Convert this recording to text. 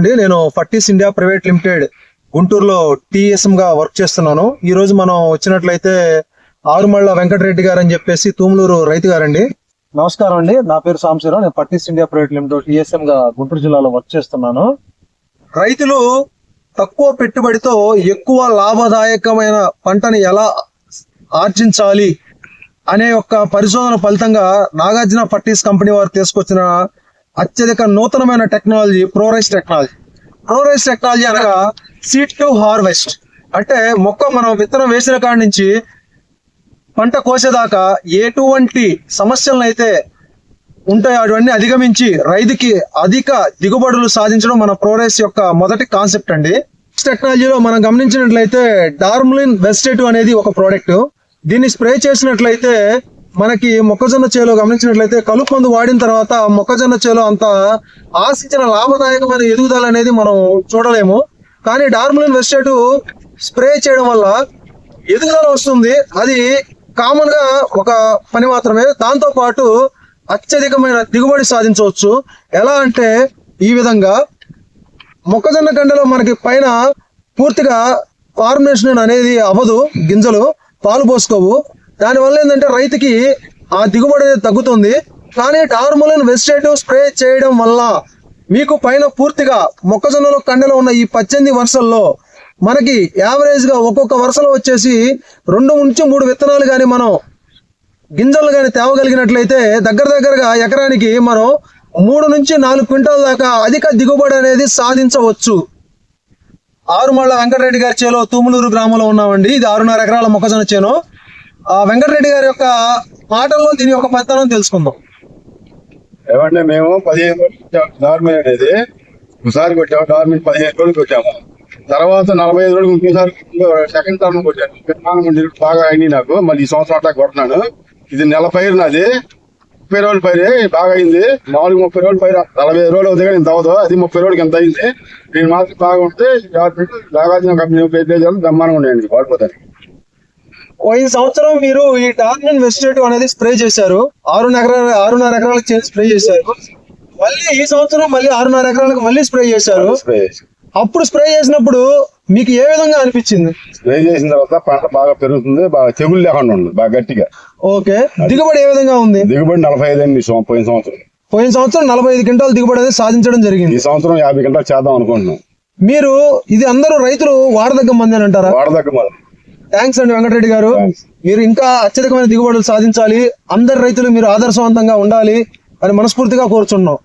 అండి నేను Fertis India private limited గుంటూరులో టీఎస్ఎం గా వర్క్ చేస్తున్నాను. ఈ రోజు మనం వచ్చినట్లయితే ఆరుమళ్ళ వెంకటరెడ్డి గారు అని చెప్పేసి తూములూరు రైతు గారండి. నమస్కారం అండి. నా పేరు సాంశీరావు నేను Fertis India private limited TSM గా గుంటూరు జిల్లాలో వర్క్ చేస్తున్నాను. రైతులు తక్కువ పెట్టుబడితో ఎక్కువ లాభదాయకమైన పంటని ఎలా ఆర్జించాలి అనే యొక్క పరిశోధన ఫలితంగా నాగార్జున ఫర్టీస్ కంపెనీ వారు తీసుకొచ్చిన అత్యధిక నూతనమైన technology ProRice technology. ProRice technology అనగా సీడ్ టు హార్వెస్ట్. అంటే మొక్క మనం విత్తనం వేసిన కాడి నుంచి పంట కోసేదాకా ఎటువంటి సమస్యలను అయితే ఉంటాయో అటువంటి అధిగమించి రైతుకి అధిక దిగుబడులు సాధించడం మన ప్రోరైస్ యొక్క మొదటి కాన్సెప్ట్ అండి. టెక్నాలజీలో మనం గమనించినట్లయితే డార్ములిన్ వెస్టేట్ అనేది ఒక ప్రోడక్ట్. దీన్ని స్ప్రే చేసినట్లయితే మనకి మొక్కజొన్న చేలో గమనించినట్లయితే కలుపు మందు వాడిన తర్వాత మొక్కజొన్న చేలో అంత ఆశించిన లాభదాయకమైన ఎదుగుదల అనేది మనం చూడలేము. కానీ డార్ములిన్ వెస్టేటివ్ స్ప్రే చేయడం వల్ల ఎదుగుదల వస్తుంది. అది కామన్గా ఒక పని మాత్రమే. దాంతో పాటు అత్యధికమైన దిగుబడి సాధించవచ్చు. ఎలా అంటే ఈ విధంగా మొక్కజొన్న గండలో మనకి పైన పూర్తిగా ఫార్మినేషన్ అనేది అవ్వదు. గింజలు పాలు పోసుకోవు. దానివల్ల ఏంటంటే రైతుకి ఆ దిగుబడి అనేది తగ్గుతుంది. కానీ టార్మోలిన్ వెజిటేటివ్ స్ప్రే చేయడం వల్ల మీకు పైన పూర్తిగా మొక్కజొన్నలో కండలో ఉన్న ఈ పద్దెనిమిది వరుసల్లో మనకి యావరేజ్గా ఒక్కొక్క వరుసలో వచ్చేసి రెండు నుంచి మూడు విత్తనాలు కానీ మనం గింజలు కానీ తేవగలిగినట్లయితే దగ్గర దగ్గరగా ఎకరానికి మనం మూడు నుంచి నాలుగు క్వింటాల దాకా అధిక దిగుబడి అనేది సాధించవచ్చు. ఆరుమళ్ళ వెంకటరెడ్డి గారి చేలో తూములూరు గ్రామంలో ఉన్నామండి. ఇది ఆరున్నర ఎకరాల మొక్కజొన్న చేను. వెంకటరెడ్డి గారి యొక్క మాటల్లో దీని యొక్క పెత్తనం తెలుసుకుందాం. ఏమంటే మేము పదిహేను రోజులు కొట్టాము నార్మల్ అనేది ఒకసారి కొట్టాము నార్మల్ పదిహేను రోజులు కొట్టాము. తర్వాత నలభై ఐదు రోజులు ఇంకోసారి సెకండ్ టర్మ్ కొట్టాను బాగా అయింది నాకు మళ్ళీ ఈ సంవత్సరం అట్లా కొట్టినాను ఇది నెల పైరు నాది. ముప్పై రోజుల పైరు బాగా అయింది. నాలుగు ముప్పై రోజుల పైరు. నలభై ఐదు రోజులు అవుతుంది కానీ తవ్వదు అది ముప్పై రోజులకి ఎంత అయింది? నేను మాత్రం బాగా ఉంటే నాగార్జున కంపెనీ పేరు బ్రహ్మాండంగా ఉన్నాయండి వాడిపోతాను పోయిన సంవత్సరం మీరు ఈ డార్మిన్ వెజిటేటివ్ అనేది స్ప్రే చేశారు. ఆరున్నర ఎకరాల ఆరున్నర ఎకరాలకు చేసి స్ప్రే చేశారు. మళ్ళీ ఈ సంవత్సరం మళ్ళీ ఆరున్నర ఎకరాలకు మళ్ళీ స్ప్రే చేశారు. అప్పుడు స్ప్రే చేసినప్పుడు మీకు ఏ విధంగా అనిపించింది? స్ప్రే చేసిన తర్వాత పంట బాగా పెరుగుతుంది బాగా తెగులు లేకుండా ఉంది బాగా గట్టిగా. ఓకే. దిగుబడి ఏ విధంగా ఉంది? దిగుబడి నలభై ఐదు అండి పోయిన సంవత్సరం. పోయిన సంవత్సరం నలభై ఐదు క్వింటాల దిగుబడి అనేది సాధించడం జరిగింది. ఈ సంవత్సరం యాభై గంటలు చేద్దాం అనుకుంటున్నాం. మీరు ఇది అందరూ రైతులు వాడదగ్గ మంది అని అంటారా వాడదగ్గ మొదలు థ్యాంక్స్ అండి వెంకటరెడ్డి గారు. మీరు ఇంకా అత్యధికమైన దిగుబడులు సాధించాలి. అందరు రైతులు మీరు ఆదర్శవంతంగా ఉండాలి అని మనస్ఫూర్తిగా కోరుచున్నాం.